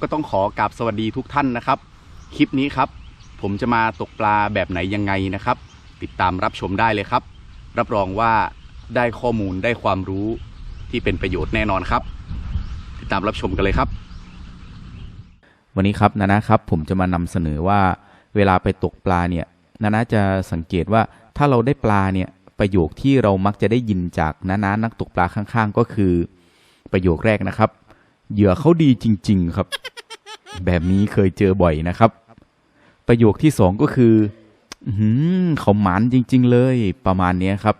ก็ต้องขอกราบสวัสดีทุกท่านนะครับ คลิปนี้ครับ ผมจะมาตกปลาแบบไหนยังไงนะครับ ติดตามรับชมได้เลยครับ รับรองว่าได้ข้อมูลได้ความรู้ที่เป็นประโยชน์แน่นอนครับ ติดตามรับชมกันเลยครับ วันนี้ครับนานะครับผมจะมานำเสนอว่า เวลาไปตกปลาเนี่ยนานาจะสังเกตว่าถ้าเราได้ปลาเนี่ยประโยคที่เรามักจะได้ยินจากนานานักตกปลาข้าง ๆ ก็คือประโยคแรกนะครับ เหยื่อเขาดีจริง ๆ ครับ แบบนี้เคยเจอบ่อยนะครับ ประโยคที่สองก็คือหือเขาหมานจริง ๆ เลยประมาณนี้ครับ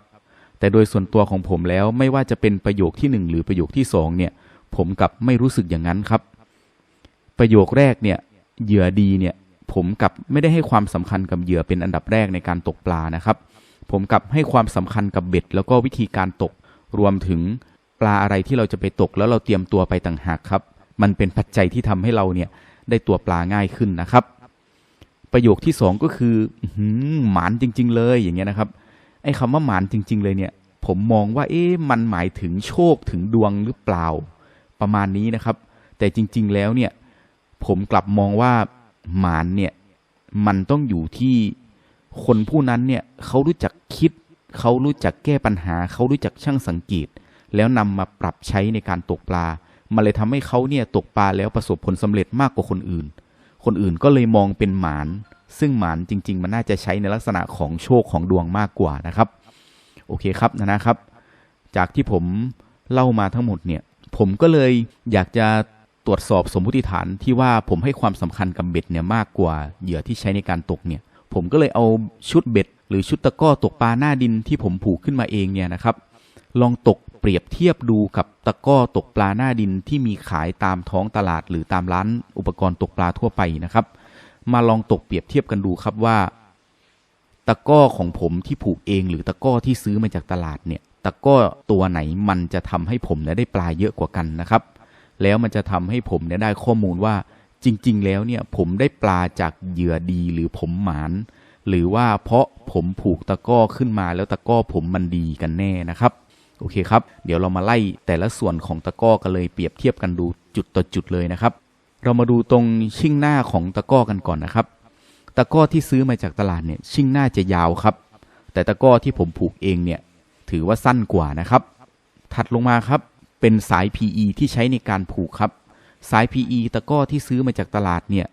แต่โดยส่วนตัวของผมแล้วไม่ว่าจะเป็นประโยคที่หนึ่งหรือประโยคที่สองเนี่ย ผมกลับไม่รู้สึกอย่างนั้นครับ ประโยคแรกเนี่ย เหยื่อดีเนี่ย ผมกลับไม่ได้ให้ความสำคัญกับเหยื่อเป็นอันดับแรกในการตกปลานะครับ ผมกลับให้ความสำคัญกับเบ็ด แล้วก็วิธีการตกรวมถึง ปลาอะไรที่เราจะไปตกแล้วเราเตรียมตัวไปต่างหากครับ มันเป็นปัจจัยที่ทำให้เราเนี่ยได้ตัวปลาง่ายขึ้นนะครับ ประโยคที่สองก็คืออื้อหือหมานจริง ๆ เลยอย่างเงี้ยนะครับไอ้คำว่าหมานจริง ๆ เลยเนี่ย ผมมองว่า เอ๊ะมันหมายถึงโชคถึงดวงหรือเปล่า ประมาณนี้นะครับ แต่จริง ๆ แล้วเนี่ย ผมกลับมองว่าหมานเนี่ยมันต้องอยู่ที่คนผู้นั้นเนี่ยเขารู้จักคิด เขารู้จักแก้ปัญหา เขารู้จักช่างสังเกต แล้วนำมาปรับใช้ในการตกปลา มันเลยทำให้เขาเนี่ยตกปลาแล้วประสบผลสำเร็จมากกว่าคนอื่น คนอื่นก็เลยมองเป็นหมาน ซึ่งหมานจริง ๆ มันน่าจะใช้ในลักษณะของโชคของดวงมากกว่านะครับ โอเคครับนะนะครับ จากที่ผมเล่ามาทั้งหมดเนี่ยผมก็เลยอยากจะตรวจสอบสมมติฐานที่ว่าผมให้ความสำคัญกับเบ็ดเนี่ยมากกว่าเหยื่อที่ใช้ในการตกเนี่ย ผมก็เลยเอาชุดเบ็ด หรือชุดตะก้อตกปลาหน้าดินที่ผมผูกขึ้นมาเองเนี่ยนะครับ ลองตก เปรียบเทียบดูกับตะก้อตกปลาหน้าดินที่มีขายตามท้องตลาด หรือตามร้านอุปกรณ์ตกปลาทั่วไปนะครับ มาลองตกเปรียบเทียบกันดูครับว่า ตะก้อของผมที่ผูกเองหรือตะก้อที่ซื้อมาจากตลาดเนี่ยตะก้อตัวไหนมันจะทำให้ผมเนี่ยได้ปลาเยอะกว่ากันนะครับ แล้วมันจะทำให้ผมเนี่ยได้ข้อมูลว่าจริง ๆ แล้วเนี่ยผมได้ปลาจากเหยื่อดีหรือผมหมาน หรือว่าเพราะผมผูกตะก้อขึ้นมาแล้วตะก้อผมมันดีกันแน่นะครับ โอเคครับ เดี๋ยวเรามาไล่แต่ละส่วนของตะก้อกันเลยเปรียบเทียบกันดูจุดต่อจุดเลยนะครับ เรามาดูตรงชิ่งหน้าของตะก้อกันก่อนนะครับ ตะก้อที่ซื้อมาจากตลาดเนี่ยชิ่งหน้าจะยาวครับ แต่ตะก้อที่ผมผูกเองเนี่ยถือว่าสั้นกว่านะครับ ถัดลงมาครับเป็นสาย PE ที่ใช้ในการผูกครับ สาย PE ตะก้อที่ซื้อมาจากตลาดเนี่ย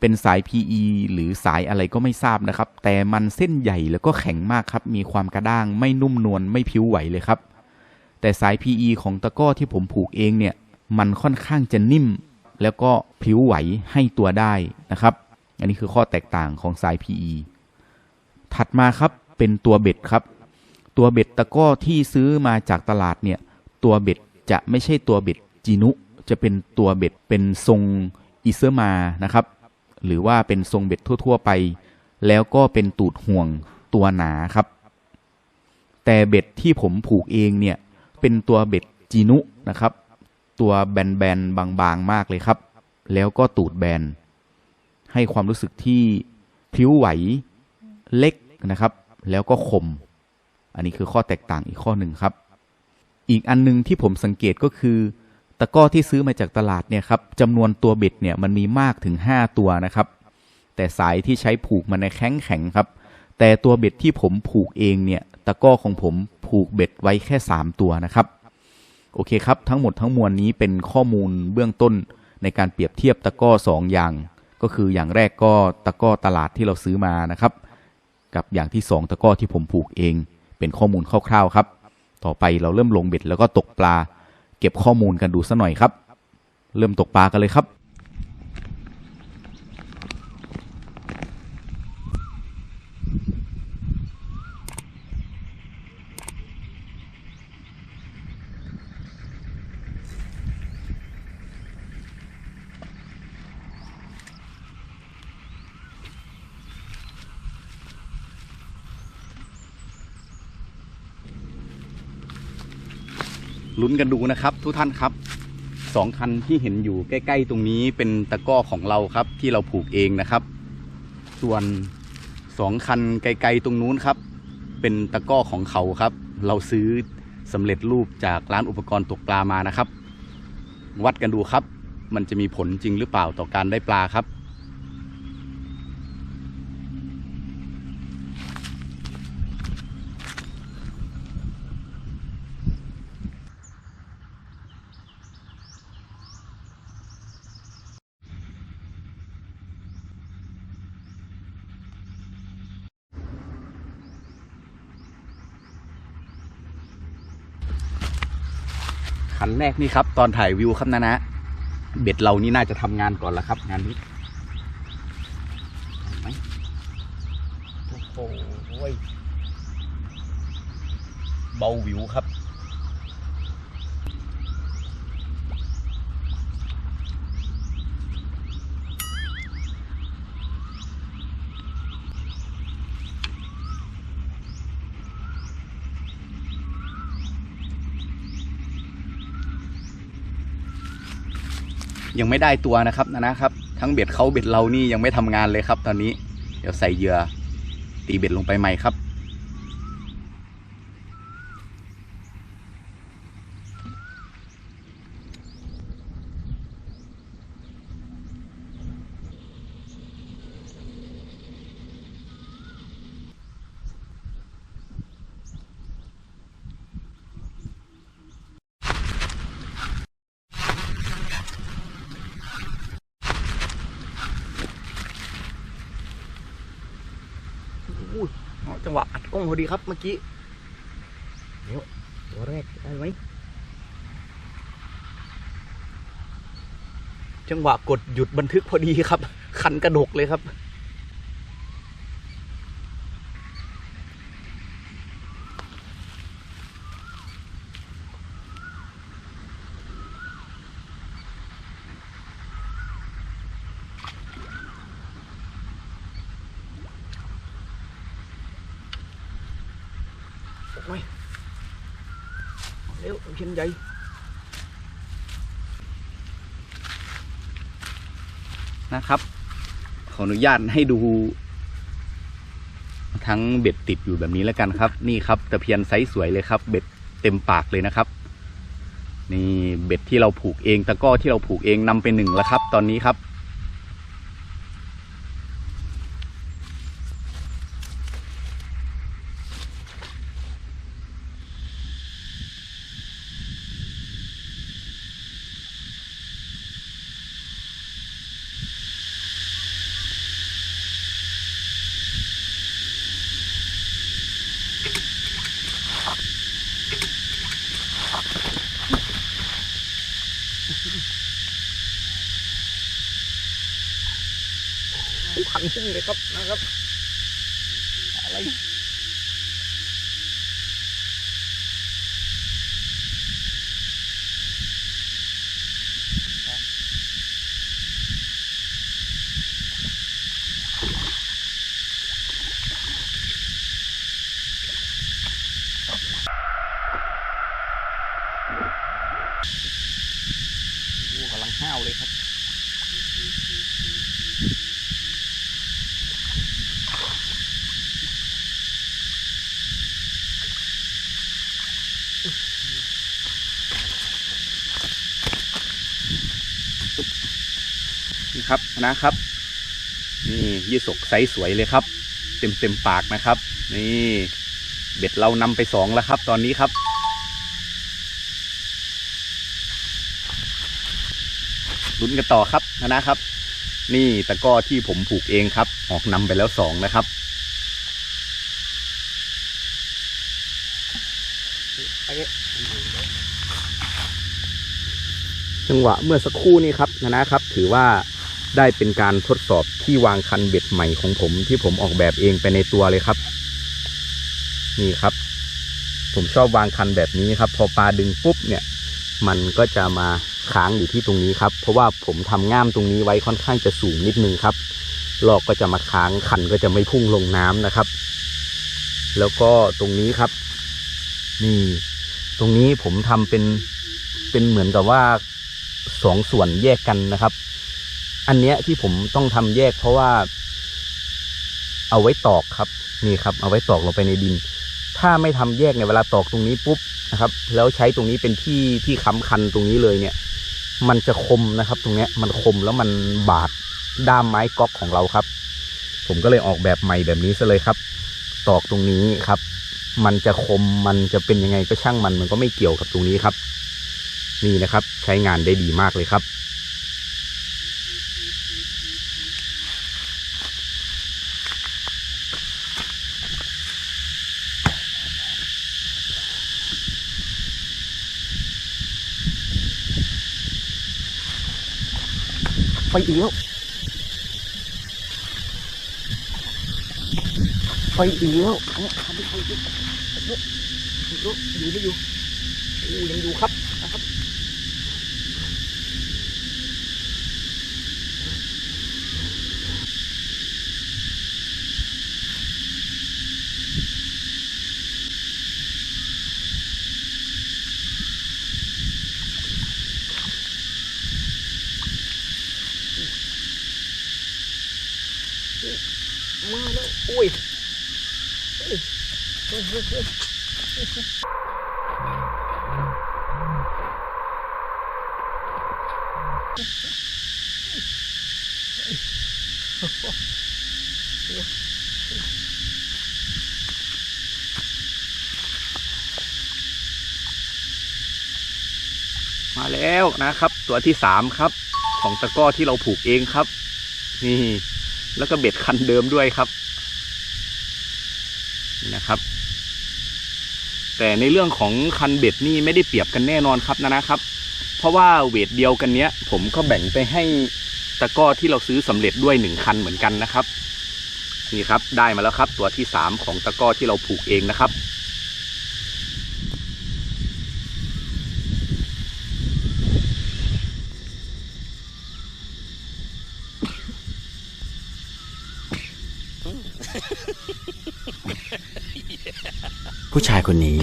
เป็นสาย PE หรือสายอะไรก็ไม่ทราบนะครับ แต่มันเส้นใหญ่แล้วก็แข็งมากครับ มีความกระด้าง ไม่นุ่มนวล ไม่ผิวไหวเลยครับ แต่สาย PE ของตะก้อที่ผมผูกเองเนี่ย มันค่อนข้างจะนิ่ม แล้วก็ผิวไหวให้ตัวได้นะครับ อันนี้คือข้อแตกต่างของสาย PE ถัดมาครับเป็นตัวเบ็ดครับ ตัวเบ็ดตะก้อที่ซื้อมาจากตลาดเนี่ย ตัวเบ็ดจะไม่ใช่ตัวเบ็ดจีนุ จะเป็นตัวเบ็ดเป็นทรงอิเซอร์มานะครับ หรือว่าเป็นทรงเบ็ดทั่ว ๆ ไป แล้วก็เป็นตูดห่วงตัวหนาครับ แต่เบ็ดที่ผมผูกเองเนี่ย เป็นตัวเบ็ดจีนุนะครับ ตัวแบนๆบางๆมากเลยครับ แล้วก็ตูดแบน ให้ความรู้สึกที่พลิ้วไหวเล็กนะครับ แล้วก็คม อันนี้คือข้อแตกต่างอีกข้อหนึ่งครับ อีกอันหนึงที่ผมสังเกตก็คือตะก้อที่ซื้อมาจากตลาดเนี่ยครับจำนวนตัวเบ็ดเนี่ยมันมีมากถึง 5 ตัวนะครับ แต่สายที่ใช้ผูกมันในแข็งแข็งครับ แต่ตัวเบ็ดที่ผมผูกเองเนี่ย ตะก้อของผมผูกเบ็ดไว้แค่ 3 ตัวนะครับ โอเคครับ ทั้งหมดทั้งมวลนี้เป็นข้อมูลเบื้องต้นในการเปรียบเทียบตะก้อสองอย่าง ก็คืออย่างแรกก็ตะก้อตลาดที่เราซื้อมานะครับ กับอย่างที่สองตะก้อที่ผมผูกเอง เป็นข้อมูลคร่าวๆครับ ต่อไปเราเริ่มลงเบ็ดแล้วก็ตกปลา เก็บข้อมูลกันดูสัหน่อยครับ เริ่มตกปลากันเลยครับ ลุ้นกันดูนะครับ ทุกท่านครับสองคันที่เห็นอยู่ใกล้ ๆ ตรงนี้เป็นตะก้อของเราครับ ที่เราผูกเองนะครับ ส่วนสองคันไกล ๆ ตรงนู้นครับ เป็นตะก้อของเขาครับ เราซื้อสำเร็จรูปจากร้านอุปกรณ์ตกปลามานะครับ วัดกันดูครับ มันจะมีผลจริงหรือเปล่าต่อการได้ปลาครับ คันแรกนี่ครับ ตอนถ่ายวิวครับนะนะ เบ็ดเรานี่น่าจะทำงานก่อนแล้วครับ งานนี้โอ้โหเบาวิวครับ ยังไม่ได้ตัวนะครับนะนะครับ ทั้งเบ็ดเขาเบ็ดเรานี่ยังไม่ทำงานเลยครับ ตอนนี้ เดี๋ยวใส่เหยื่อตีเบ็ดลงไปใหม่ครับ อู้ยอ๋อจังหวะอัดกล้อง พอดีครับเมื่อกี้เดี๋ยวตัวแรกได้ไหมจังหวะกดหยุดบันทึกพอดีครับ คันกระดกเลยครับ เอาเร็วเอาเช่นะครับ ขออนุญาตให้ดู ทั้งเบ็ดติดอยู่แบบนี้แล้วกันครับ นี่ครับตะเพียนไซส์สวยเลยครับ เบ็ดเต็มปากเลยนะครับ นี่เบ็ดที่เราผูกเองตะก้อที่เราผูกเองนำไปหนึ่งแล้วครับ ตอนนี้ครับ เลยครับนะครับ อะไรกำลังห้าวเลยครับ นะครับ นี่ยี่สกไซส์สวยเลยครับ เต็มเต็มปากนะครับ นี่เบ็ดเรานำไปสองแล้วครับ ตอนนี้ครับลุ้นกันต่อครับนะครับ นี่ตะก้อที่ผมผูกเองครับ ออกนำไปแล้วสองนะครับจังหวะเมื่อสักครู่นี้ครับนะครับ ถือว่า ได้เป็นการทดสอบที่วางคันเบ็ดใหม่ของผม ที่ผมออกแบบเองไปในตัวเลยครับ นี่ครับ ผมชอบวางคันแบบนี้ครับ พอปลาดึงปุ๊บเนี่ย มันก็จะมาค้างอยู่ที่ตรงนี้ครับ เพราะว่าผมทำง่ามตรงนี้ไว้ค่อนข้างจะสูงนิดนึงครับลอกก็จะมาค้างคันก็จะไม่พุ่งลงน้ำนะครับ แล้วก็ตรงนี้ครับ นี่ ตรงนี้ผมทำเป็นเป็นเหมือนกับว่าสองส่วนแยกกันนะครับ อันเนี้ยที่ผมต้องทำแยกเพราะว่า เอาไว้ตอกครับ นี่ครับ เอาไว้ตอกลงไปในดิน ถ้าไม่ทำแยกเนี่ยเวลาตอกตรงนี้ปุ๊บนะครับ แล้วใช้ตรงนี้เป็นที่ที่ค้ำคันตรงนี้เลยเนี่ย มันจะคมนะครับ ตรงเนี้ยมันคมแล้วมันบาดด้ามไม้ก๊อกของเราครับ ผมก็เลยออกแบบใหม่แบบนี้ซะเลยครับ ตอกตรงนี้ครับ มันจะคมมันจะเป็นยังไงก็ช่างมันมันก็ไม่เกี่ยวกับตรงนี้ครับ นี่นะครับ ใช้งานได้ดีมากเลยครับ อีกแล้ว ไปอีกแล้วเอทำไปอีกแล้วอยู่ไม่อยู่อู้ยังอยู่ครับนะครับ มาแล้ว อุ้ยมาแล้วนะครับ ตัวที่สามครับ ของตะก้อที่เราผูกเองครับ นี่ แล้วก็เบ็ดคันเดิมด้วยครับนี่นะครับ แต่ในเรื่องของคันเบ็ดนี่ไม่ได้เปรียบกันแน่นอนครับนะนะครับ เพราะว่าเวทเดียวกันเนี้ย ผมก็แบ่งไปให้ตะก้อที่เราซื้อสำเร็จด้วยหนึ่งคันเหมือนกันนะครับ นี่ครับได้มาแล้วครับ ตัวที่สามของตะก้อที่เราผูกเองนะครับ ผู้ชายคนนี้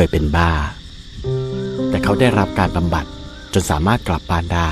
เคยเป็นบ้า แต่เขาได้รับการบำบัดจนสามารถกลับบ้านได้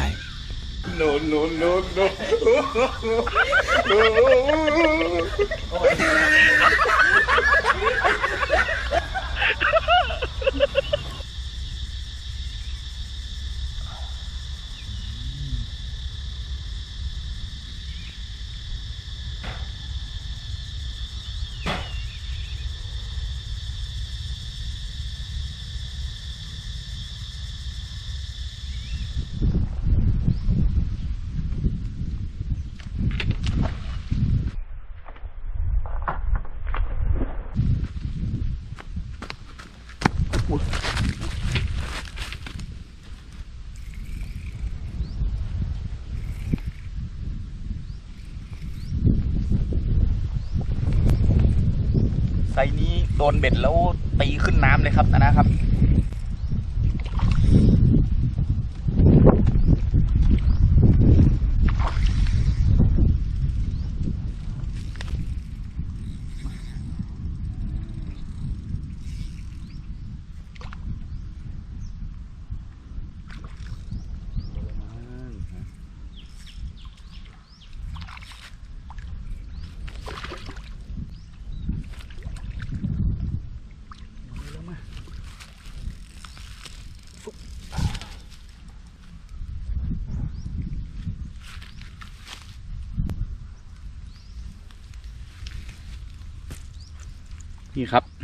ซนี้ โดนเบ็ดแล้วตีขึ้นน้ำเลยครับนะครับ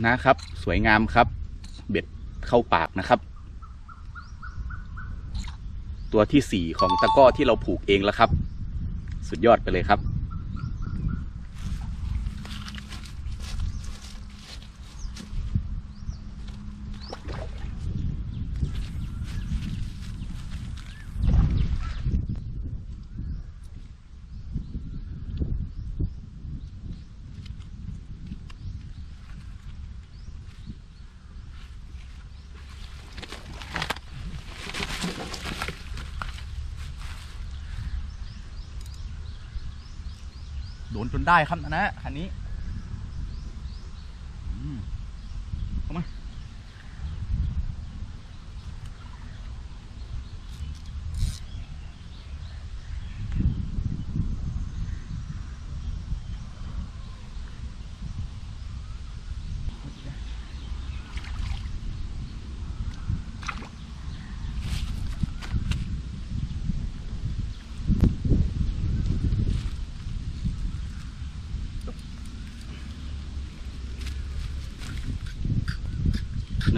นะครับ สวยงามครับ เบ็ดเข้าปากนะครับ ตัวที่สี่ของตะก้อที่เราผูกเองแล้วครับ สุดยอดไปเลยครับ จนได้ครับนะนะคันนี้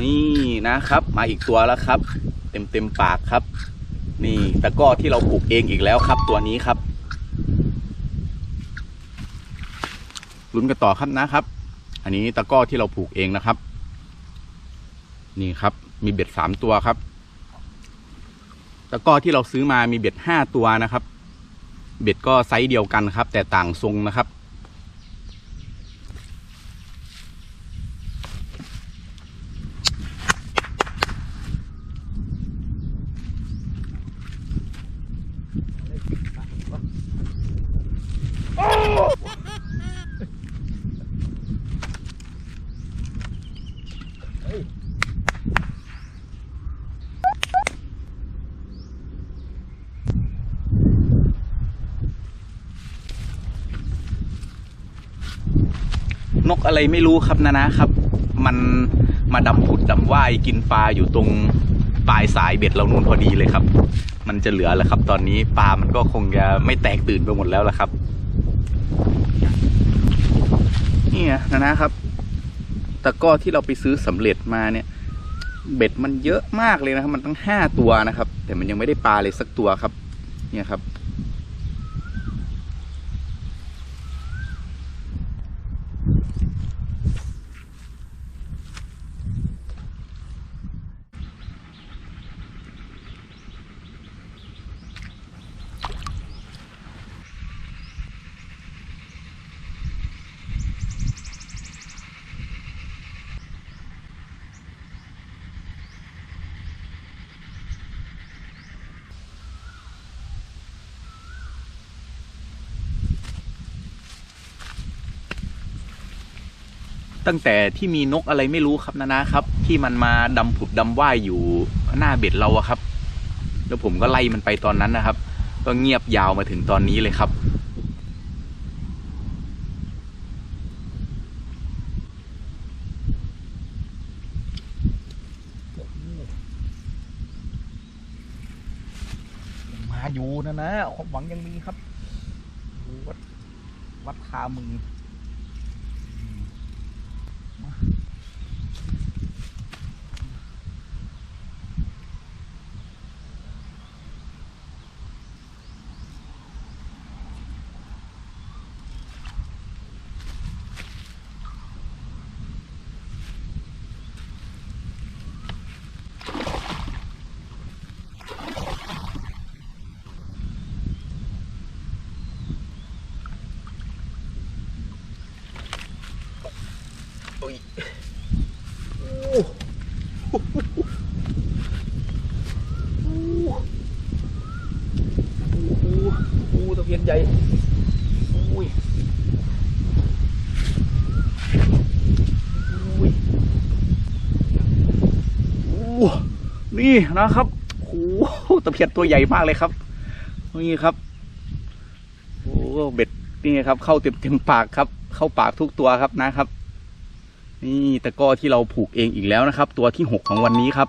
นี่นะครับ มาอีกตัวแล้วครับ เต็มเต็มปากครับ นี่ตะก้อที่เราผูกเองอีกแล้วครับ ตัวนี้ครับลุ้นกันต่อครับนะครับ อันนี้ตะก้อที่เราผูกเองนะครับ นี่ครับ มีเบ็ดสามตัวครับ ตะก้อที่เราซื้อมามีเบ็ดห้าตัวนะครับ เบ็ดก็ไซส์เดียวกันครับ แต่ต่างทรงนะครับ นก อะไรไม่รู้ครับนะนะครับ มันมาดำผุดดำว่ายกินปลาอยู่ตรงปลายสายเบ็ดเรานูนพอดีเลยครับ มันจะเหลือแล้วครับ ตอนนี้ปลามันก็คงจะไม่แตกตื่นไปหมดแล้วละครับนี่นะนะครับตะก้อที่เราไปซื้อสำเร็จมาเนี่ย เบ็ดมันเยอะมากเลยนะครับ มันตั้งห้าตัวนะครับ แต่มันยังไม่ได้ปลาเลยสักตัวครับ เนี่ยครับ ตั้งแต่ที่มีนกอะไรไม่รู้ครับนะนะครับ ที่มันมาดำผุดดำว่ายอยู่หน้าเบ็ดเราอะครับ แล้วผมก็ไล่มันไปตอนนั้นนะครับ ก็เงียบยาวมาถึงตอนนี้เลยครับ มาอยู่นะนะความหวังยังมีครับ วัดวัดคามือ โอ้ยโอ้โอ้โหโอ้ตะเพียน ใหญ่โอ้ยโอ้ยโอ้นี่นะครับโอ้โหตะเพียนตัวใหญ่มากเลยครับ นี่ครับโอ้เบ็ดนี่ครับ เข้าเต็มเต็มๆปากครับ เข้าปากทุกตัวครับนะครับ นี่ตะก้อที่เราผูกเองอีกแล้วนะครับ ตัวที่หกของวันนี้ครับ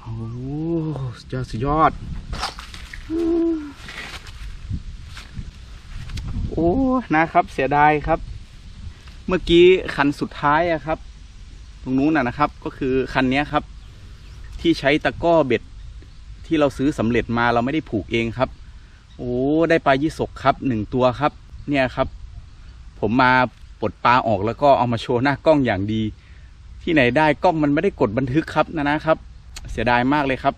โอ้สุดยอดสุดยอด โอ้นะครับ เสียดายครับ เมื่อกี้คันสุดท้ายอะครับ ตรงนู้นนะนะครับ ก็คือคันนี้ครับ ที่ใช้ตะก้อเบ็ด ที่เราซื้อสำเร็จมาเราไม่ได้ผูกเองครับ โอ้ได้ปลายี่สกครับหนึ่งตัวครับ เนี่ยครับ ผมมาปลดปลาออกแล้วก็เอามาโชว์หน้ากล้องอย่างดี ที่ไหนได้กล้องมันไม่ได้กดบันทึกครับนะนะครับ เสียดายมากเลยครับ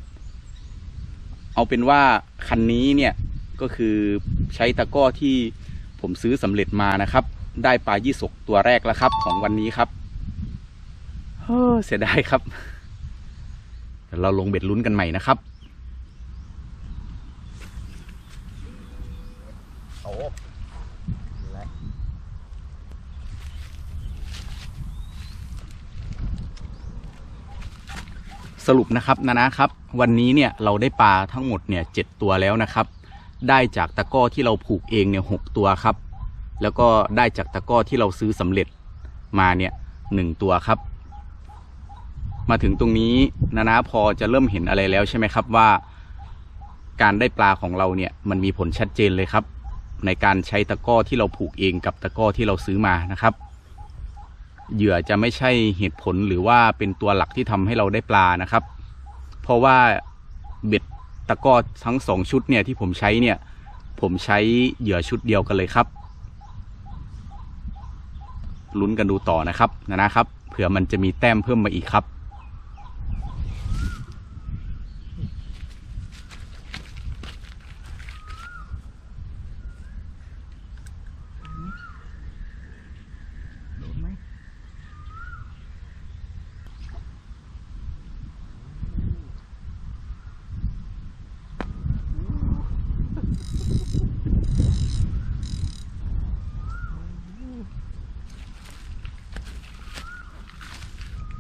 เอาเป็นว่าคันนี้เนี่ยก็คือใช้ตะก้อที่ ผมซื้อสำเร็จมานะครับ ได้ปลายี่สกตัวแรกแล้วครับ ของวันนี้ครับเฮ้อเสียดายครับเราลงเบ็ดลุ้นกันใหม่นะครับโอ้สรุปนะครับนะนะครับ วันนี้เนี่ยเราได้ปลาทั้งหมดเนี่ยเจ็ดตัวแล้วนะครับ ได้จากตะก้อที่เราผูกเองเนี่ยหกตัวครับ แล้วก็ได้จากตะก้อที่เราซื้อสำเร็จมาเนี่ยหนึ่งตัวครับ มาถึงตรงนี้นะนะพอจะเริ่มเห็นอะไรแล้วใช่ไหมครับว่า การได้ปลาของเราเนี่ยมันมีผลชัดเจนเลยครับ ในการใช้ตะก้อที่เราผูกเองกับตะก้อที่เราซื้อมานะครับเหยื่อจะไม่ใช่เหตุผลหรือว่าเป็นตัวหลักที่ทำให้เราได้ปลานะครับ เพราะว่าเบ็ด ตะกร้อทั้งสองชุดเนี่ยที่ผมใช้เนี่ยผมใช้เหยื่อชุดเดียวกันเลยครับ ลุ้นกันดูต่อนะครับนะนะครับ เผื่อมันจะมีแต้มเพิ่มมาอีกครับ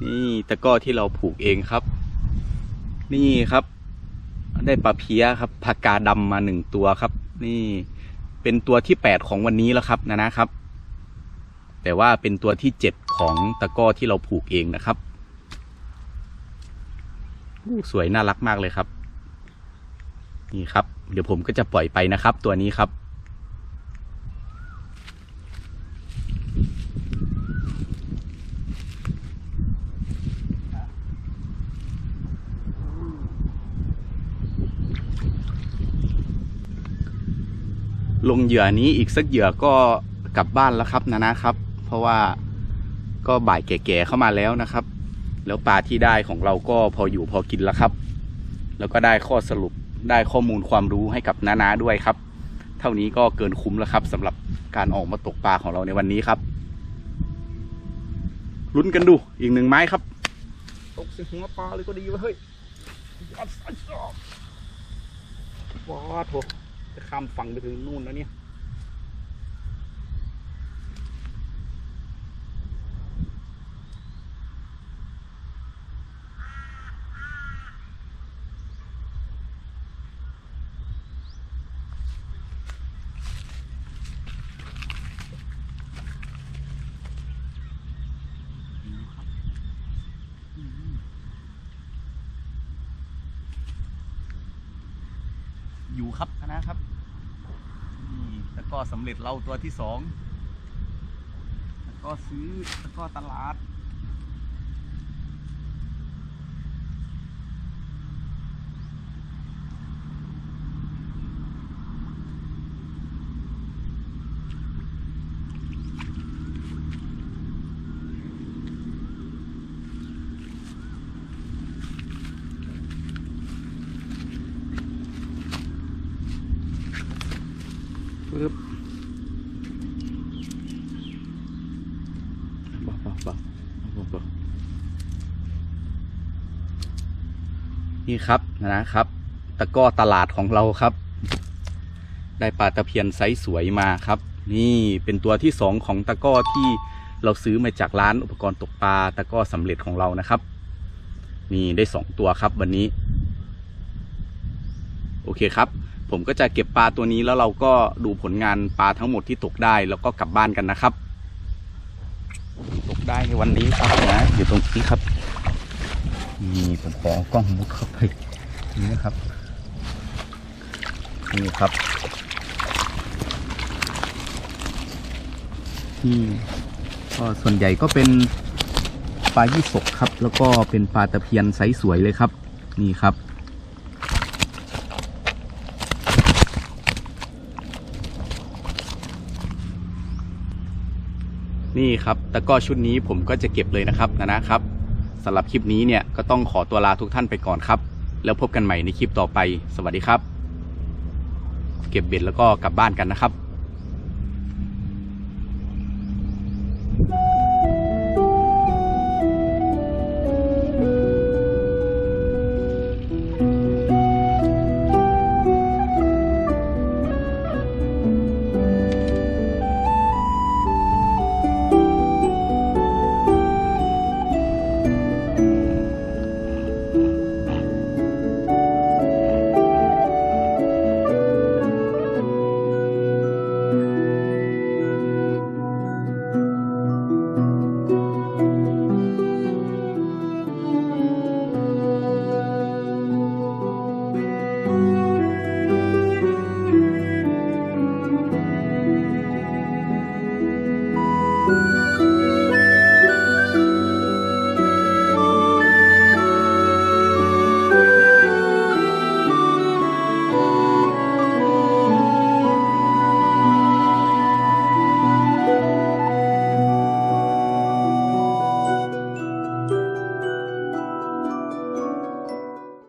นี่ตะก้อที่เราผูกเองครับ นี่ครับ ได้ปลาเพี้ยครับผักกาดำมาหนึ่งตัวครับ นี่เป็นตัวที่แปดของวันนี้แล้วครับนะนะครับ แต่ว่าเป็นตัวที่เจ็ดของตะก้อที่เราผูกเองนะครับสวยน่ารักมากเลยครับ นี่ครับ เดี๋ยวผมก็จะปล่อยไปนะครับ ตัวนี้ครับ ลงเหยื่อนี้อีกสักเหยื่อก็กลับบ้านแล้วครับนะนะครับ เพราะว่าก็บ่ายแก่ๆเข้ามาแล้วนะครับ แล้วปลาที่ได้ของเราก็พออยู่พอกินแล้วครับ แล้วก็ได้ข้อสรุปได้ข้อมูลความรู้ให้กับน้าๆด้วยครับ เท่านี้ก็เกินคุ้มแล้วครับสำหรับการออกมาตกปลาของเราในวันนี้ครับลุ้นกันดูอีกหนึ่งไม้ครับตกส่หัวปลาเลยก็ดีวะเฮ้ยยัดส่ซอกว้าโถ จะข้ามฝั่งไปถึงนู่นแล้วเนี่ยอยู่ครับคณะครับ ก็สำเร็จเราตัวที่สองแล้วก็ซื้อแล้วก็ตลาด บเบาๆเบาๆเบาๆนี่ครับนะครับ ตะก้อตลาดของเราครับ ได้ปลาตะเพียนไซส์สวยมาครับ นี่เป็นตัวที่สองของตะก้อที่เราซื้อมาจากร้านอุปกรณ์ตกปลาตะก้อสำเร็จของเรานะครับ นี่ได้สองตัวครับวันนี้ โอเคครับ ผมก็จะเก็บปลาตัวนี้แล้วเราก็ดูผลงานปลาทั้งหมดที่ตกได้แล้วก็กลับบ้านกันนะครับ ตกได้ในวันนี้ครับนะอยู่ตรงนี้ครับนี่ผมขอกล้องมุดเข้าไปนี่นะครับนี่ครับนี่ก็ส่วนใหญ่ก็เป็นปลายี่สกครับ แล้วก็เป็นปลาตะเพียนไซส์สวยเลยครับ นี่ครับ นี่ครับตะก้อชุดนี้ผมก็จะเก็บเลยนะครับนะนะครับสำหรับคลิปนี้เนี่ยก็ต้องขอตัวลาทุกท่านไปก่อนครับ แล้วพบกันใหม่ในคลิปต่อไป สวัสดีครับ เก็บเบ็ดแล้วก็กลับบ้านกันนะครับ